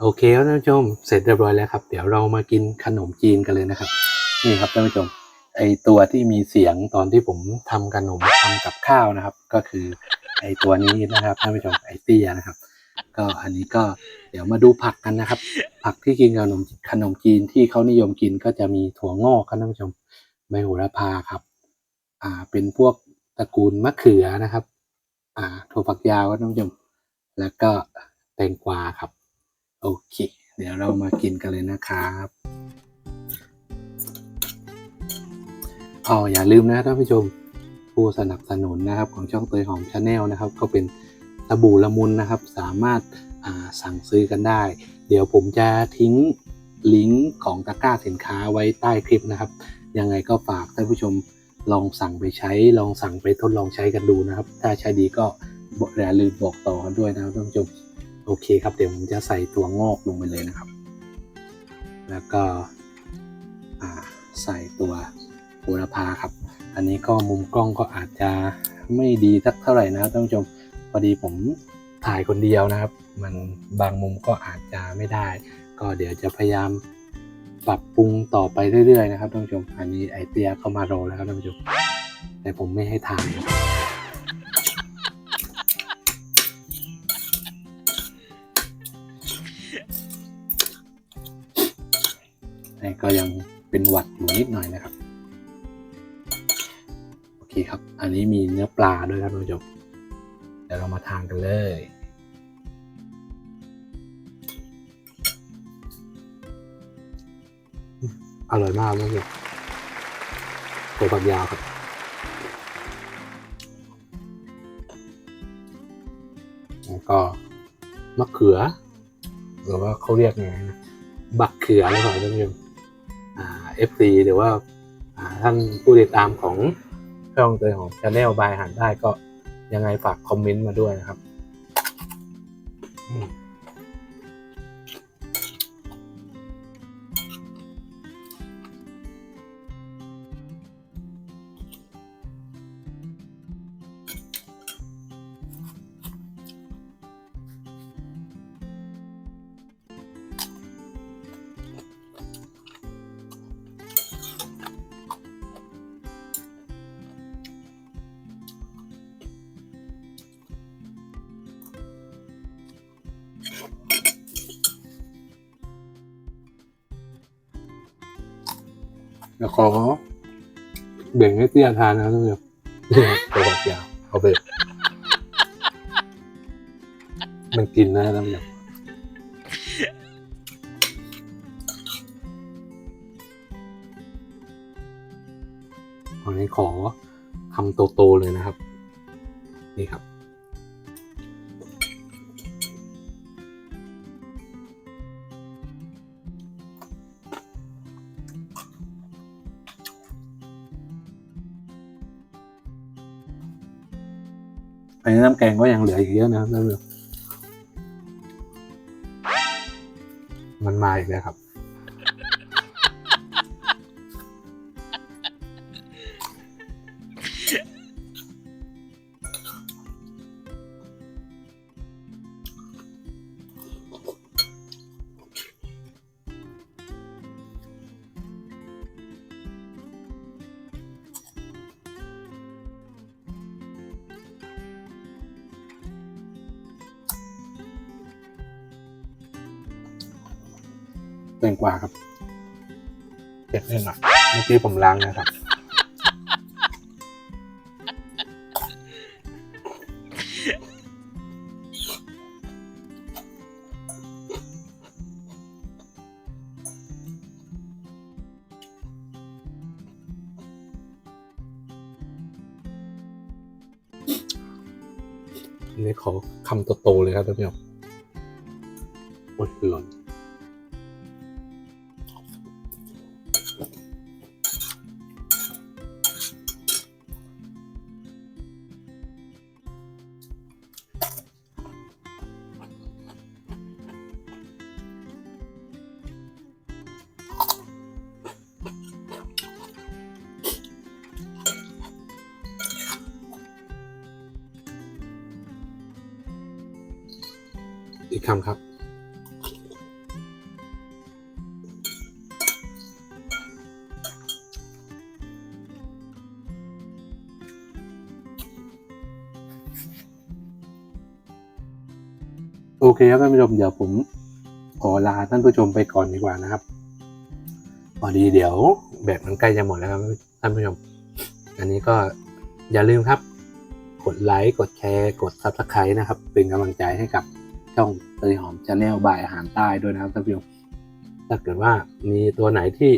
โอเคครับท่านผู้ชมเสร็จเรียบร้อยแล้วครับ เดี๋ยวเรามากินขนมจีนกันเลยนะครับ นี่ครับท่านผู้ชมไอตัวที่มีเสียงตอนที่ผมทำขนมทำกับข้าวนะครับ ก็คือไอตัวนี้นะครับท่านผู้ชมไอเตี้ยนะครับ ก็อันนี้ก็เดี๋ยวมาดูผักกันนะครับ ผักที่กินขนมขนมจีนที่เขานิยมกินก็จะมีถั่วงอกครับท่านผู้ชมใบโหระพาครับ อ่าเป็นพวกตระกูลมะเขือนะครับ อ่าถั่วฝักยาวครับท่านผู้ชมแล้วก็แตงกวาครับ โอเค เดี๋ยวเรามากินกันเลยนะครับอ๋ออย่าลืมนะท่านผู้ชมผู้สนับสนุนนะครับของช่องเตยหอมชาแนลนะครับ ก็เป็นสบู่ละมุนนะครับ สามารถาสั่งซื้อกันได้ เดี๋ยวผมจะทิ้งลิงก์ของตะกร้าสินค้าไว้ใต้คลิปนะครับ ยังไงก็ฝากท่านผู้ชมลองสั่งไปใช้ ลองสั่งไปทดลองใช้กันดูนะครับ ถ้าใช้ดีก็อกอย่าลืมบอกต่อกันด้วยนะครับท่านผู้ชม โอเคครับ เดี๋ยวผมจะใส่ตัวงอกลงไปเลยนะครับ แล้วก็ใส่ตัวโหระพาครับ อันนี้ก็มุมกล้องก็อาจจะไม่ดีสักเท่าไหร่นะท่านผู้ชมพอดีผมถ่ายคนเดียวนะครับ มันบางมุมก็อาจจะไม่ได้ ก็เดี๋ยวจะพยายามปรับปรุงต่อไปเรื่อยๆนะครับท่านผู้ชม อันนี้ไอเตียเข้ามารอแล้วครับท่านผู้ชม แต่ผมไม่ให้ถ่าย แต่ก็ยังเป็นหวัดอยู่นิดหน่อยนะครับ โอเคครับ อันนี้มีเนื้อปลาด้วยครับท่านผู้ชมเดี๋ยวเรามาทานกันเลยอร่อยมากท่านผู้ชมตัวฝักยาวครับ แล้วก็มะเขือ หรือว่าเขาเรียกไงนะ บักเขือหรือเปล่าท่านผู้ชม อ่าเอฟซีหรือว่าอ่าท่านผู้ติดตามของช่องเตยของชาแนลบายอาหารได้ก็ยังไงฝากคอมเมนต์มาด้วยนะครับ แล้วขอเบ่งให้เตี้ยทานนะครับท่านผู้ชมตัวฝักยาวเอาไปมันกินนะท่านผู้ชมอันนี้ขอคำโตๆเลยนะครับ นี่ครับ ในนี้น้ำแกงก็ยังเหลืออีกเยอะนะครับท่านผู้ชมมันมาอีกแล้วครับ เกินกว่าครับเผ็ดนิดหน่อยเมื่อกี้ผมล้างนะครับอันนี้ขอคำโตๆเลยครับท่านผู้ชมโอ้ยหล่นีกคำครับ โอเคครับท่านผู้ชมเดี๋ยวผมขอลาท่านผู้ชมไปก่อนดีกว่านะครับพอดีเดี๋ยวแบบมันใกล้จะหมดแล้วครับท่านผู้ชม อันนี้ก็อย่าลืมครับ กดไลค์ กดแชร์ กดซับสไครต์นะครับ เป็นกำลังใจให้กับ ช่องเตยหอมชาแนลบายอาหารใต้ด้วยนะครับท่านผู้ชมถ้าเกิดว่ามีตัวไหนที่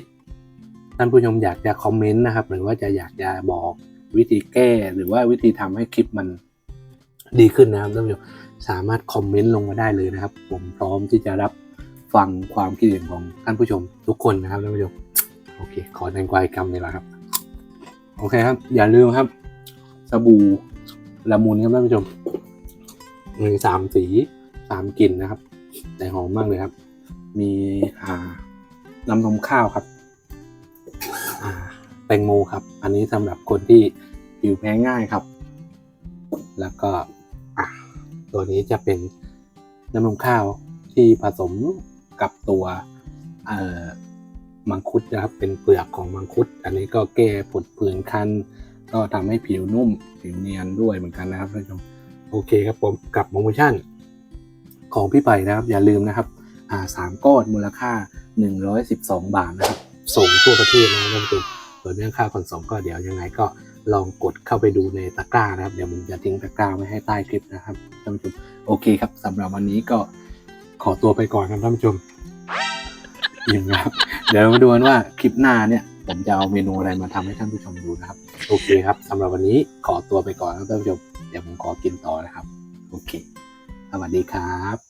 ท่านผู้ชมอยากจะคอมเมนต์นะครับ หรือว่าจะอยากจะบอกวิธีแก้หรือว่าวิธีทำให้คลิปมันดีขึ้นนะครับท่านผู้ชมสามารถคอมเมนต์ลงมาได้เลยนะครับ ผมพร้อมที่จะรับฟังความคิดเห็นของท่านผู้ชมทุกคนนะครับท่านผู้ชมโอเค ขอแตงกวายกรรมนี่แหละครับ โอเคครับ อย่าลืมครับ สบู่ละมุนครับท่านผู้ชมมีสามสี สามกลิ่นนะครับ แต่หอมมากเลยครับ มีอ่าน้ำนมข้าวครับอ่าแตงโมครับ อันนี้สำหรับคนที่ผิวแพ้ง่ายครับ แล้วก็ตัวนี้จะเป็นน้ำนมข้าวที่ผสมกับตัวเอ่อมังคุดนะครับ เป็นเปลือกของมังคุด อันนี้ก็แก้ผดผื่นคัน ก็ทำให้ผิวนุ่ม ผิวเนียนด้วยเหมือนกันนะครับท่านผู้ชม โอเคครับผมกับโปรโมชั่น ของพี่ไปนะครับ อย่าลืมนะครับสามก้อนมูลค่า 112 บาทนะครับส่งทั่วประเทศนะครับท่านผู้ชมส่วนเรื่องค่าขนส่งก็เดี๋ยวยังไงก็ลองกดเข้าไปดูในตะกร้านะครับ เดี๋ยวผมจะทิ้งตะกร้าไว้ให้ใต้คลิปนะครับท่านผู้ชมโอเคครับสำหรับวันนี้ก็ขอตัวไปก่อนครับท่านผู้ชมอิ่มนะครับ เดี๋ยวมาดูกันว่าคลิปหน้าเนี่ย ผมจะเอาเมนูอะไรมาทำให้ท่านผู้ชมดูนะครับ โอเคครับสำหรับวันนี้ขอตัวไปก่อนครับท่านผู้ชมเดี๋ยวผมขอกินต่อนะครับ โอเค สวัสดีครับ